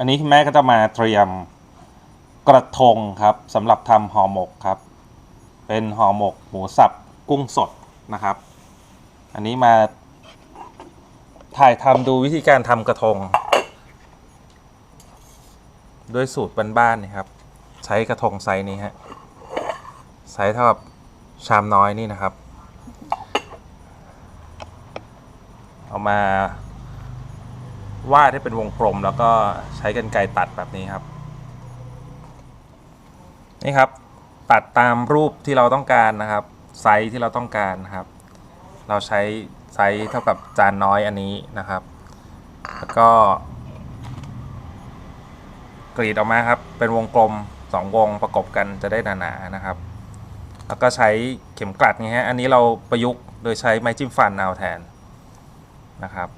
อันนี้แม่ก็จะมาเตรียมกระทงครับสำหรับทำห่อหมกครับ เป็นห่อหมกหมูสับกุ้งสดนะครับ อันนี้มาถ่ายทำดูวิธีการทำกระทง ด้วยสูตรบ้านๆนี่ครับ ใช้กระทงไซส์นี้ฮะไซส์เท่ากับชามน้อยนี่นะครับ เอามา วาดให้เป็นวงกลมแล้วก็ใช้กรรไกรตัดแบบนี้ครับ นี่ครับ ตัดตามรูปที่เราต้องการนะครับ ไซส์ที่เราต้องการนะครับ เราใช้ไซส์เท่ากับจานน้อยอันนี้นะครับ แล้วก็ กรีดออกมาครับ เป็นวงกลมสองวงประกบกันจะได้หนาๆนะครับ แล้วก็ใช้เข็มกลัดนี่ฮะ อันนี้เราประยุกต์โดยใช้ไม้จิ้มฟันเอาแทนนะครับ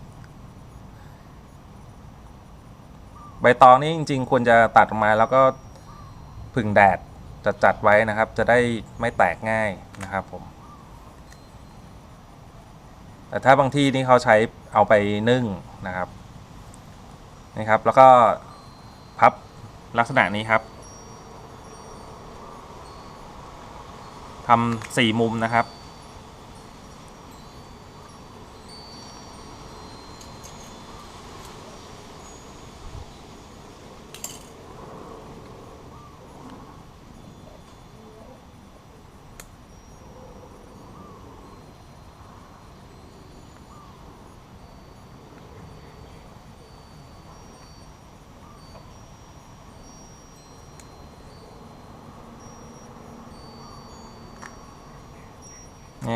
ใบตองนี่จริง ๆ ควรจะตัดออกมาแล้วก็ผึ่งแดดจัดจัดไว้นะครับ จะได้ไม่แตกง่ายนะครับผม แต่ถ้าบางที่นี่เขาใช้เอาไปนึ่งนะครับนี่ครับ แล้วก็พับลักษณะนี้ครับทำสี่มุมนะครับ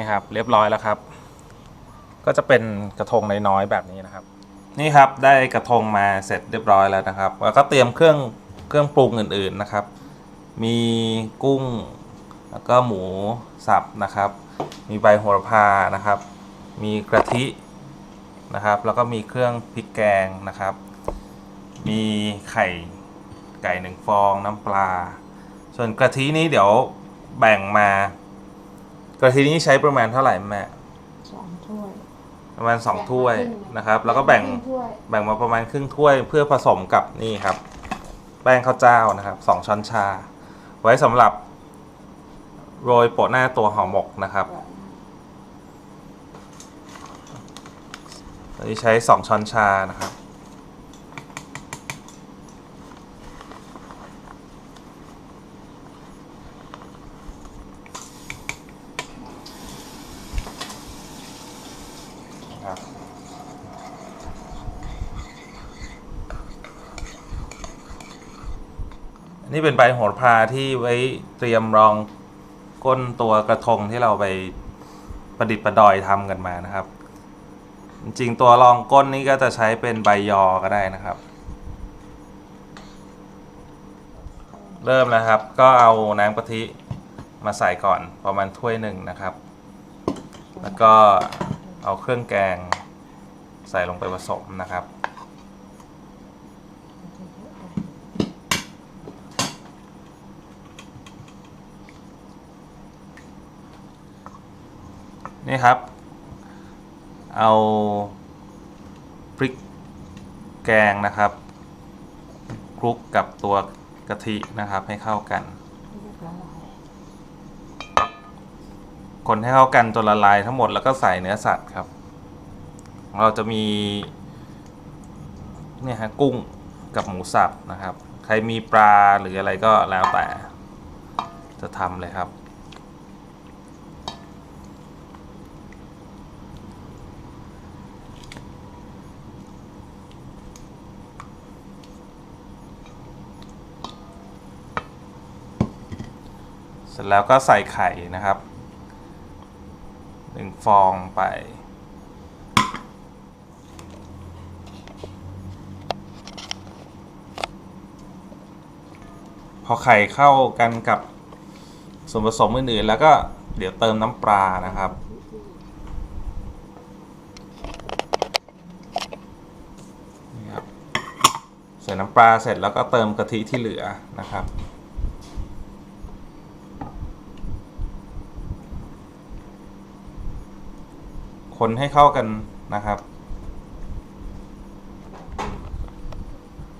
นี่ครับเรียบร้อยแล้วครับ ก็จะเป็นกระทงน้อยๆแบบนี้นะครับ นี่ครับได้กระทงมาเสร็จเรียบร้อยแล้วนะครับแล้วก็เตรียมเครื่องเครื่องปรุงอื่นๆนะครับ มีกุ้งแล้วก็หมูสับนะครับ มีใบโหระพานะครับ มีกระทินะครับ แล้วก็มีเครื่องพริกแกงนะครับ มีไข่ไก่หนึ่งฟองน้ำปลา ส่วนกะทินี้เดี๋ยวแบ่งมา กะทินี้ใช้ประมาณเท่าไหร่แม่สองถ้วยประมาณสองถ้วยนะครับ แล้วก็แบ่งครึ่ถ้วยแบ่งมาประมาณครึ่งถ้วยเพื่อผสมกับนี่ครับ แป้งข้าวเจ้านะครับสองช้อนชา ไว้สำหรับโรยโปะหน้าตัวห่อหมกนะครับอันนี้ใช้สองช้อนชานะครับครับ นนี้เป็นใบโหระพาที่ไว้เตรียมรองก้นตัวกระทงที่เราไปประดิษฐ์ประดอยทำกันมานะครับ จริงๆตัวรองก้นนี้ก็จะใช้เป็นใบยอก็ได้นะครับ เริ่มแล้วครับ ก็เอาน้ำกะทิมาใส่ก่อนประมาณถ้วยหนึ่งนะครับ แล้วก็เอาเครื่องแกงใส่ลงไปผสมนะครับ นี่ครับ เอาพริกแกงนะครับคลุกกับตัวกะทินะครับให้เข้ากัน คนให้เข้ากันจนละลายทั้งหมดแล้วก็ใส่เนื้อสัตว์ครับ เราจะมีเนี่ยฮะกุ้งกับหมูสับนะครับ ใครมีปลาหรืออะไรก็แล้วแต่จะทำเลยครับ เสร็จแล้วก็ใส่ไข่นะครับหนึ่งฟองไป พอไข่เข้ากันกับส่วนผสมอื่นๆ แล้วก็เดี๋ยวเติมน้ำปลานะครับนี่ครับใส่น้ำปลาเสร็จแล้วก็เติมกะทิที่เหลือนะครับ คนให้เข้ากันนะครับ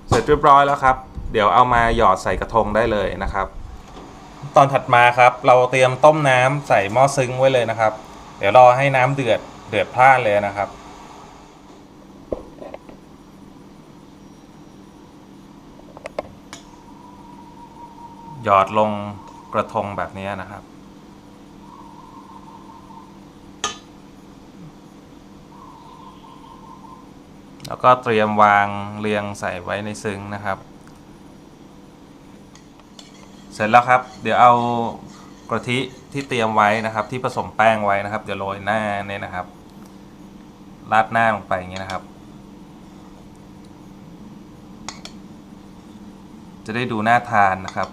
เสร็จเรียบร้อยแล้วครับ เดี๋ยวเอามาหยอดใส่กระทงได้เลยนะครับ ตอนถัดมาครับ เราเตรียมต้มน้ำใส่หม้อซึ้งไว้เลยนะครับ เดี๋ยวรอให้น้ำเดือดเดือดพล่านเลยนะครับหยอดลงกระทงแบบนี้นะครับ แล้วก็เตรียมวางเรียงใส่ไว้ในซึ้งนะครับ เสร็จแล้วครับ เดี๋ยวเอากะทิที่เตรียมไว้นะครับ ที่ผสมแป้งไว้นะครับ เดี๋ยวโรยหน้าเนี่ยนะครับราดหน้าลงไปอย่างนี้นะครับ จะได้ดูน่าทานนะครับ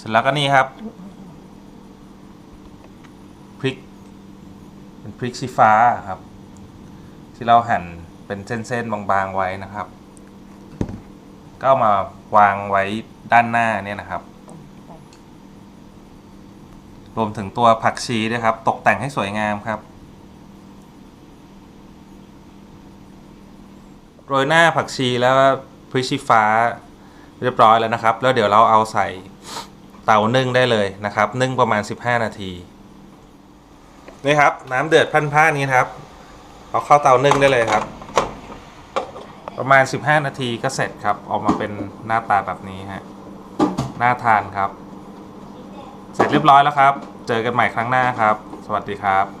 เสร็จแล้วก็นี่ครับพริก เป็นพริกชีฟ้าครับ ที่เราหั่นเป็นเส้นๆบางๆไว้นะครับ ก็ามาวางไว้ด้านหน้าเนี่ยนะครับ รวมถึงตัวผักชีด้วยครับ ตกแต่งให้สวยงามครับโรยหน้าผักชีแล้วพริกชี้ฟ้าเรียบร้อยแล้วนะครับ แล้วเดี๋ยวเราเอาใส่ เตานึ่งได้เลยนะครับ นึ่งประมาณ 15 นาทีนี่ครับ น้ำเดือดพันผ้านี้ครับเอาเข้าเตานึ่งได้เลยครับ ประมาณ 15 นาทีก็เสร็จครับ ออกมาเป็นหน้าตาแบบนี้ฮะน่าทานครับ เสร็จเรียบร้อยแล้วครับ เจอกันใหม่ครั้งหน้าครับ สวัสดีครับ